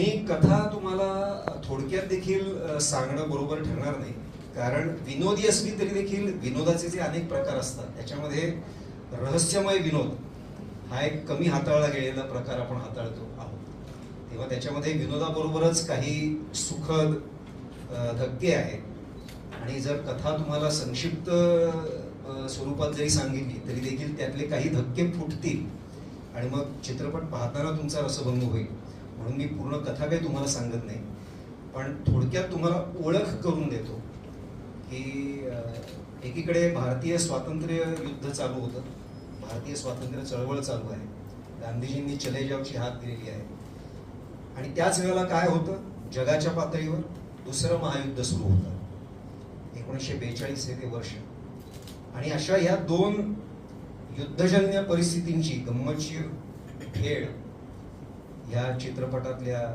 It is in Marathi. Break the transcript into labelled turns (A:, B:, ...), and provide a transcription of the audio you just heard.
A: मी कथा तुम्हाला थोडक्यात देखील सांगणं बरोबर ठरणार नाही. कारण विनोदी असली तरी देखील विनोदाचे जे अनेक प्रकार असतात त्याच्यामध्ये रहस्यमय विनोद हा एक कमी हाताळला गेलेला प्रकार आपण हाताळतो आहोत. तेव्हा त्याच्यामध्ये विनोदाबरोबरच काही सुखद धक्के आहेत. आणि जर कथा तुम्हाला संक्षिप्त स्वरूपात जरी सांगितली तरी देखील त्यातले काही धक्के फुटतील. आणि मग चित्रपट पाहताना तुमचा रसभंग होईल. म्हणून मी पूर्ण कथा काही तुम्हाला सांगत नाही पण थोडक्यात तुम्हाला ओळख करून देतो की एकीकडे भारतीय स्वातंत्र्य युद्ध चालू होतं. भारतीय स्वातंत्र्य चळवळ चालू आहे. गांधीजींनी चले जावची हात दिलेली आहे. आणि त्याच वेळेला काय होतं? जगाच्या पातळीवर दुसरं महायुद्ध सुरू होतं. एकोणीसशे बेचाळीस हे ते वर्ष. आणि अशा ह्या दोन युद्धजन्य परिस्थितींची गंमतशीर खेळ या चित्रपटातल्या